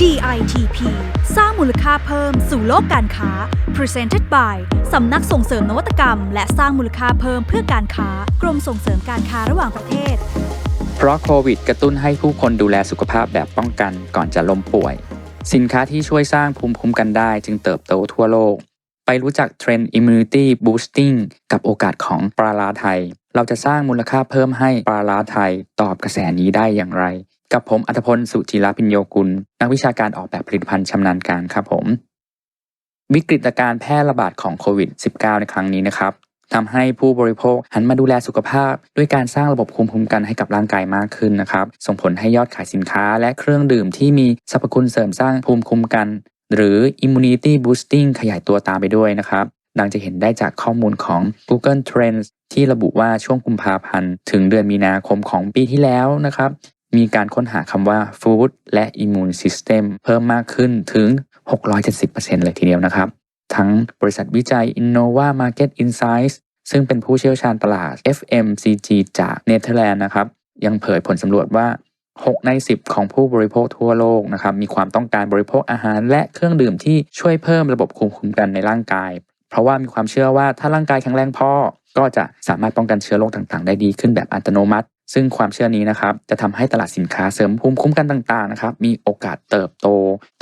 DITP สร้างมูลค่าเพิ่มสู่โลกการค้า Presented by สำนักส่งเสริมนวัตกรรม และสร้างมูลค่าเพิ่มเพื่อการค้ากรมส่งเสริมการค้าระหว่างประเทศ เพราะโควิดกระตุ้นให้ผู้คนดูแลสุขภาพแบบป้องกันก่อนจะล้มป่วย สินค้าที่ช่วยสร้างภูมิคุ้มกันได้จึงเติบโตทั่วโลก ไปรู้จักเทรนด์ Immunity Boosting กับโอกาสของปลาลาไทย เราจะสร้างมูลค่าเพิ่มให้ปลาลาไทยตอบกระแสนี้ได้อย่างไร กับผมอัธพลสุจิรพิญโยกุล นักวิชาการออกแบบผลิตภัณฑ์ชำนาญการครับผม วิกฤตการแพร่ระบาดของโควิด -19 ในครั้งนี้นะครับทำให้ผู้บริโภคหันมาดูแลสุขภาพ ด้วยการสร้างระบบภูมิคุ้มกันให้กับร่างกายมากขึ้นนะครับ ส่งผลให้ยอดขายสินค้าและเครื่องดื่มที่มีสรรพคุณเสริมสร้างภูมิคุ้มกัน หรือ immunity boosting ขยายตัวตามไปด้วยนะครับดังจะเห็นได้จากข้อมูลของ Google Trends ที่ระบุว่าช่วงกุมภาพันธ์ ถึงเดือนมีนาคมของปีที่แล้วนะครับ มีการค้นหาคำว่า food และ immune system เพิ่มมากขึ้นถึง 670%เลยทีเดียวนะครับ ทั้งบริษัทวิจัย Innova Market Insights ซึ่งเป็นผู้เชี่ยวชาญตลาด FMCG จากเนเธอร์แลนด์นะครับ ยังเผยผลสำรวจว่า 6 ใน 10 ของผู้บริโภคทั่วโลกนะครับ มีความต้องการบริโภคอาหาร และเครื่องดื่มที่ช่วยเพิ่มระบบภูมิคุ้มกันในร่างกาย เพราะว่ามีความเชื่อว่าถ้าร่างกายแข็งแรงพอก็จะสามารถป้องกันเชื้อโรคต่างๆ ได้ดีขึ้นแบบอัตโนมัติ ซึ่งความเชื่อนี้นะครับจะทำให้ตลาดสินค้าเสริมภูมิคุ้มกันต่างๆนะครับมีโอกาสเติบโต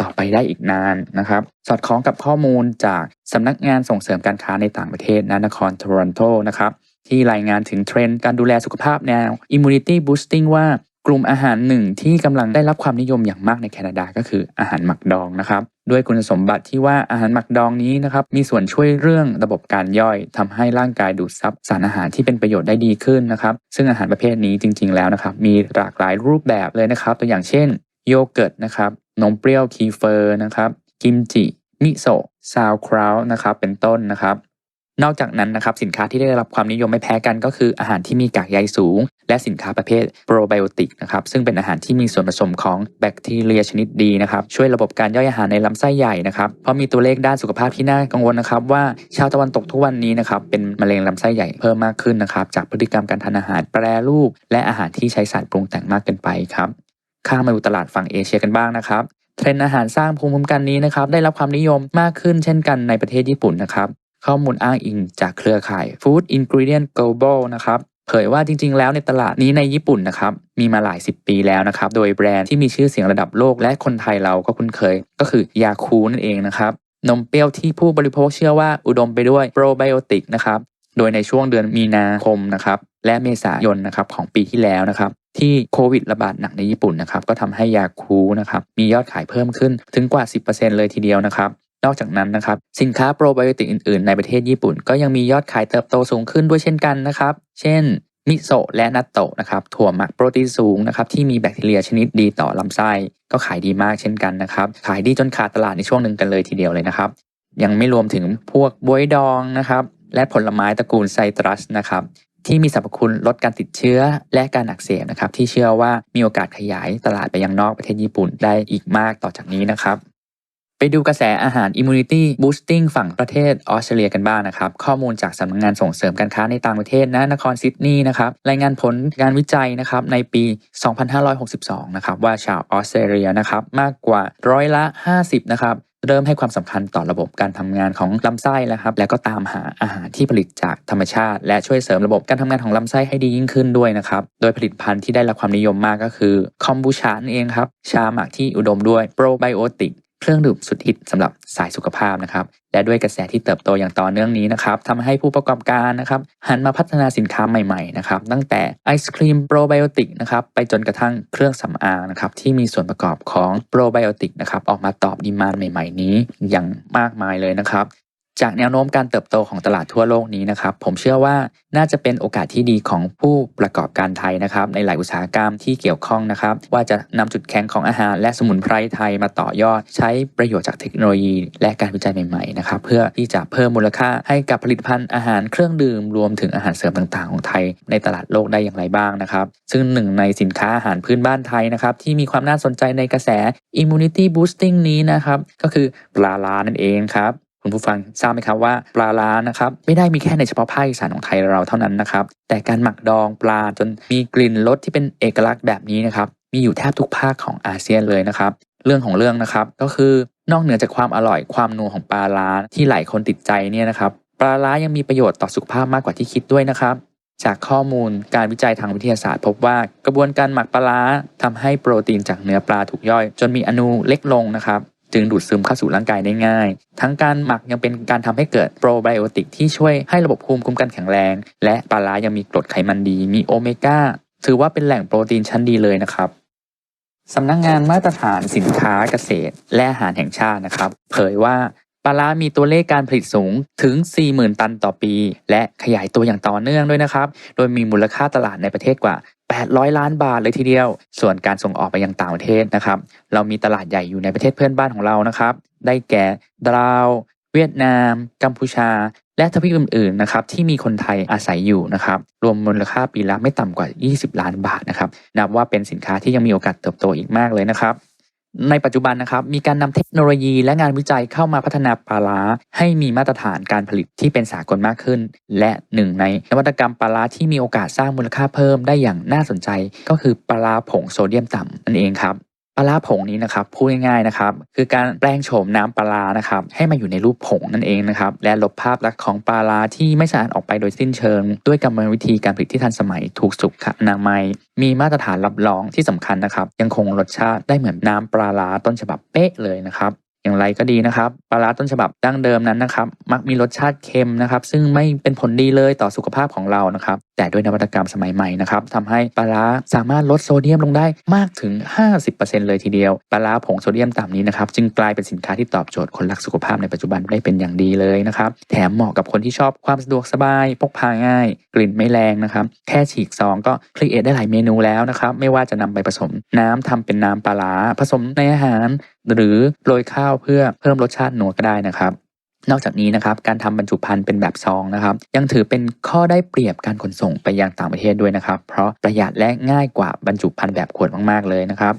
ต่อไปได้อีกนานนะครับสอดคล้องกับข้อมูลจากสำนักงานส่งเสริมการค้าในต่างประเทศนนครโทรอนโตนะครับที่รายงานถึงเทรนด์การดูแลสุขภาพแนว Immunity Boosting ว่า ลุ่มอาหารหนึ่งที่กำลังได้รับความนิยมอย่างมากในแคนาดาก็คืออาหารหมักดองนะครับด้วยคุณสมบัติที่ว่าอาหารหมักดองนี้นะครับมีส่วนช่วยเรื่องระบบการย่อยทำให้ร่างกายดูดซับสารอาหารที่เป็นประโยชน์ได้ดีขึ้นนะครับซึ่งอาหารประเภทนี้จริง ๆแล้วนะครับมีหลากหลายรูปแบบเลยนะครับ ตัวอย่างเช่น โยเกิร์ตนะครับนมเปรี้ยวคีเฟอร์นะครับกิมจิมิโซะซาวคราวนะครับเป็นต้นนะครับ นอกจากนั้นนะครับสินค้าที่ได้รับความนิยมไม่แพ้กันก็คืออาหารที่มีกากใยสูง และสินค้าประเภทโปรไบโอติกนะครับซึ่งเป็นอาหารที่มีส่วนผสมของแบคทีเรียชนิดดีนะครับช่วยระบบการย่อยอาหารในลำไส้ใหญ่นะครับเพราะมีตัวเลขด้านสุขภาพที่น่ากังวลนะครับว่าชาวตะวันตกทุกวันนี้นะครับเป็นมะเร็งลำไส้ใหญ่เพิ่มมากขึ้นนะครับจากพฤติกรรมการทานอาหารแปรรูป และอาหารที่ใช้สารปรุงแต่งมากเกินไปครับข้ามาดูตลาดฝั่งเอเชียกันบ้างนะครับเทรนด์อาหารสร้างภูมิคุ้มกันนี้นะครับได้รับความนิยมมากขึ้นเช่นกันในประเทศญี่ปุ่นนะครับ ข้อมูลอ้างอิงจากเครือข่าย Food Ingredient Global นะครับเผยว่าจริง ๆ แล้วในตลาดนี้ในญี่ปุ่นนะครับมีมาหลาย 10 ปีแล้วนะครับโดยแบรนด์ที่มีชื่อเสียงระดับโลกและคนไทยเราก็คุ้นเคย ก็คือยาคูนั่นเองนะครับนมเปรี้ยวที่ผู้บริโภคเชื่อว่าอุดมไปด้วยโปรไบโอติกนะครับโดยในช่วงเดือนมีนาคมนะครับและเมษายนนะครับของปีที่แล้วนะครับที่โควิดระบาดหนักในญี่ปุ่นนะครับก็ทำให้ยาคูนะครับมียอดขายเพิ่มขึ้นถึงกว่า 10%เลยทีเดียวนะครับ นอกจากนั้นนะครับสินค้าโปรไบโอติกอื่นๆ ในประเทศญี่ปุ่น ก็ยังมียอดขายเติบโตสูงขึ้นด้วยเช่นกันนะครับ เช่นมิโซะและนัตโตะนะครับถั่วหมักโปรตีนสูงนะครับที่มีแบคทีเรียชนิดดีต่อลำไส้ก็ขายดีมากเช่นกันนะครับ ขายดีจนขาดตลาดในช่วงหนึ่งกันเลยทีเดียวเลยนะครับ ยังไม่รวมถึงพวกบวยดองนะครับและผลไม้ตระกูลไซตรัสนะครับที่มีสรรพคุณลดการติดเชื้อและการอักเสบนะครับที่เชื่อว่ามีโอกาสขยายตลาดไปยังนอกประเทศญี่ปุ่นได้อีกมากต่อจากนี้นะครับ ไปดูกระแสอาหาร Immunity Boosting ฝั่งประเทศออสเตรเลียกันบ้างนะครับ ข้อมูลจากสำนักงงานส่งเสริมการค้าในต่างประเทศณนครซิดนีย์นะครับรายงานผลการวิจัยนะครับในปี 2562 นะครับว่าชาวออสเตรเลียนะครับมากกว่าร้อยละ 50 นะครับเริ่มให้ความสำคัญต่อระบบการทำงานของลำไส้แล้วครับ แล้วก็ตามหาอาหารที่ผลิตจากธรรมชาติ และช่วยเสริมระบบการทำงานของลำไส้ให้ดียิ่งขึ้นด้วยนะครับ โดยผลิตภัณฑ์ที่ได้รับความนิยมมากก็คือคอมบูชานเองครับ ชาหมักที่อุดมด้วยโปรไบโอติก เครื่องดื่มสุดฮิตสำหรับสายสุขภาพนะครับ และด้วยกระแสที่เติบโตอย่างต่อเนื่องนี้นะครับทำให้ผู้ประกอบการนะครับหันมาพัฒนาสินค้าใหม่ๆนะครับตั้งแต่ไอศครีมโปรไบโอติกนะครับไปจนกระทั่งเครื่องสำอางนะครับที่มีส่วนประกอบของโปรไบโอติกนะครับออกมาตอบดีมานใหม่ ๆ นี้อย่างมากมายเลยนะครับ จากแนวโน้มการเติบโตของตลาดทั่วโลกนี้นะครับ ผมเชื่อว่าน่าจะเป็นโอกาสที่ดีของผู้ประกอบการไทยนะครับ ในหลายอุตสาหกรรมที่เกี่ยวข้องนะครับ ว่าจะนำจุดแข็งของอาหารและสมุนไพรไทยมาต่อยอด ใช้ประโยชน์จากเทคโนโลยี และการวิจัยใหม่ๆนะครับเพื่อที่จะเพิ่มมูลค่าให้กับผลิตภัณฑ์อาหารเครื่องดื่มรวมถึงอาหารเสริมต่างๆ ของไทย ในตลาดโลกได้อย่างไรบ้างนะครับ ซึ่งหนึ่งในสินค้าอาหารพื้นบ้านไทยนะครับที่มีความน่าสนใจในกระแส immunity boosting นี้นะครับก็คือปลาลานั่นเองครับ คุณผู้ฟังทราบไหมครับว่าปลาล้านะครับไม่ได้มีแค่ในเฉพาะภาคอีสานของไทยเราเท่านั้นนะครับแต่การหมักดองปลาจนมีกลิ่นรสที่เป็นเอกลักษณ์แบบนี้นะครับมีอยู่แทบทุกภาคของอาเซียนเลยนะครับเรื่องของเรื่องนะครับก็คือนอกเหนือจากความอร่อยความนัวของปลาร้าที่หลายคนติดใจเนี่ยนะครับปลาร้ายังมีประโยชน์ต่อสุขภาพมากกว่าที่คิดด้วยนะครับจากข้อมูลการวิจัยทางวิทยาศาสตร์ พบว่ากระบวนการหมักปลาร้าทำให้โปรตีนจากเนื้อปลาถูกย่อย จนมีอนูเล็กลงนะครับ จึงดูดซึมเข้าสู่ร่างกายได้ง่าย ทั้งการหมักยังเป็นการทำให้เกิดโปรไบโอติกที่ช่วยให้ระบบภูมิคุ้มกันแข็งแรง และปลาร้ายังมีกรดไขมันดี มีโอเมก้า ถือว่าเป็นแหล่งโปรตีนชั้นดีเลยนะครับสำนักงงานมาตรฐานสินค้าเกษตร และอาหารแห่งชาตินะครับ เผยว่าปลาร้ามีตัวเลขการผลิตสูงถึง 40,000 ตันต่อปี และขยายตัวอย่างต่อเนื่องด้วยนะครับ โดยมีมูลค่าตลาดในประเทศกว่า 800 ล้านบาทเลยทีเดียว ส่วนการส่งออกไปยังต่างประเทศนะครับ เรามีตลาดใหญ่อยู่ในประเทศเพื่อนบ้านของเรานะครับ ได้แก่ลาว เวียดนาม กัมพูชา และทวีปอื่นๆนะครับที่มีคนไทยอาศัยอยู่นะครับ รวมมูลค่าปีละไม่ต่ำกว่า 20 ล้านบาทนะครับ นับว่าเป็นสินค้าที่ยังมีโอกาสเติบโตอีกมากเลยนะครับ ในปัจจุบันนะครับมีการนำเทคโนโลยีและงานวิจัยเข้ามาพัฒนาปลาร้าให้มีมาตรฐานการผลิตที่เป็นสากลมากขึ้น และหนึ่งในนวัตกรรมปลาร้าที่มีโอกาสสร้างมูลค่าเพิ่มได้อย่างน่าสนใจ ก็คือปลาร้าผงโซเดียมต่ำนั่นเองครับ ลาร้าผงนี้นะครับพูดง่ายๆนะครับ คือการแปลงโฉมน้ำปลานะครับให้มาอยู่ในรูปผงนั่นเองนะครับและลบภาพลักษณ์ของปลาร้าที่ไม่สะอาดออกไปโดยสิ้นเชิง ด้วยกรรมวิธีการผลิตที่ทันสมัยถูกสุขอนามัย มีมาตรฐานรับรองที่สำคัญนะครับ ยังคงรสชาติได้เหมือนน้ำปลาร้าต้นฉบับเป๊ะเลยนะครับอย่างไรก็ดีนะครับปลาร้าต้นฉบับดั้งเดิมนั้นนะครับ มักมีรสชาติเค็มนะครับ ซึ่งไม่เป็นผลดีเลยต่อสุขภาพของเรานะครับ แต่ด้วยนวัตกรรมสมัยใหม่นะครับทำให้ปลาร้าสามารถลดโซเดียมลงได้มากถึง 50%เลยทีเดียวปลาร้าผงโซเดียมต่ำนี้นะครับจึงกลายเป็นสินค้าที่ตอบโจทย์คนรักสุขภาพในปัจจุบันได้เป็นอย่างดีเลยนะครับแถมเหมาะกับคนที่ชอบความสะดวกสบาย พกพาง่าย กลิ่นไม่แรงนะครับแค่ฉีกซองก็ครีเอทได้หลายเมนูแล้วนะครับไม่ว่าจะนำไปผสมน้ำทำเป็นน้ำปลาร้าผสมในอาหาร หรือโรยข้าวเพื่อเพิ่มรสชาตินัวก็ได้นะครับ นอกจากนี้นะครับการทำบรรจุภัณฑ์เป็นแบบซองนะครับ ยังถือเป็นข้อได้เปรียบการขนส่งไปยังต่างประเทศด้วยนะครับ เพราะประหยัดและง่ายกว่าบรรจุภัณฑ์แบบขวดมากๆเลยนะครับ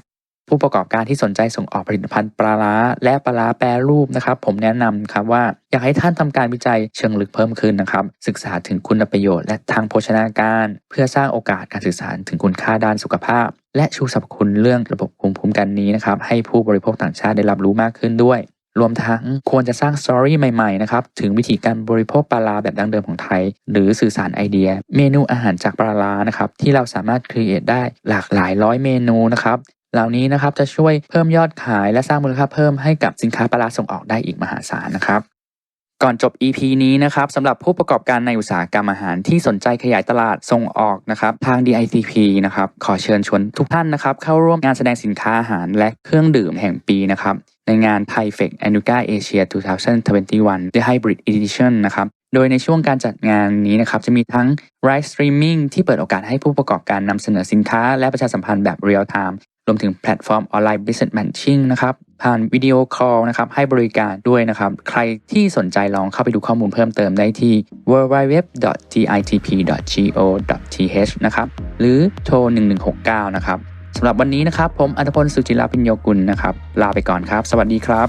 ผู้ประกอบการที่สนใจส่งออกผลิตภัณฑ์ปลาร้าและปลาร้าแปรรูปนะครับ ผมแนะนำครับว่าอยากให้ท่านทำการวิจัยเชิงลึกเพิ่มขึ้นนะครับ ศึกษาถึงคุณประโยชน์และทางโภชนาการ เพื่อสร้างโอกาสการสื่อสารถึงคุณค่าด้านสุขภาพ และชูสรรพคุณเรื่องระบบภูมิคุ้มกันนี้นะครับให้ผู้บริโภคต่างชาติได้รับรู้มากขึ้นด้วย รวมทั้งควรจะสร้างสตอรี่ใหม่ๆนะครับถึงวิธีการบริโภคปลาร้าแบบดั้งเดิมของไทย หรือสื่อสารไอเดีย เมนูอาหารจากปลาร้านะครับที่เราสามารถครีเอทได้หลากหลายร้อยเมนูนะครับเหล่านี้นะครับจะช่วยเพิ่มยอดขายและสร้างมูลค่าเพิ่มให้กับสินค้าปลาร้าส่งออกได้อีกมหาศาลนะครับ ก่อนจบ EP นี้นะครับสำหรับผู้ประกอบการในอุตสาหกรรมอาหารที่สนใจขยายตลาดส่งออกนะครับทาง DITP นะครับขอเชิญชวนทุกท่านนะครับเข้าร่วมงานแสดงสินค้าอาหารและเครื่องดื่มแห่งปีนะครับ ในงาน Thai f e c a n u g a Asia 2021 The Hybrid Edition นะครับ โดยในช่วงการจัดงานนี้นะครับ จะมีทั้ง Live Streaming ที่เปิดโอกาสให้ผู้ประกอบการนำเสนอสินค้า และประชาสัมพันธ์แบบ Real Time รวมถึงแพลตฟอร์มออนไลน์ Business Matching นะครับผ่านวิดีโอคอลนะครับให้บริการด้วยนะครับ ใครที่สนใจลองเข้าไปดูข้อมูลเพิ่มเติมได้ที่ www.ditp.go.th นะครับ หรือโทร 1169 นะครับ สำหรับวันนี้นะครับ ผมอัธพลสุจิราพิญโยกุลนะครับ ลาไปก่อนครับ สวัสดีครับ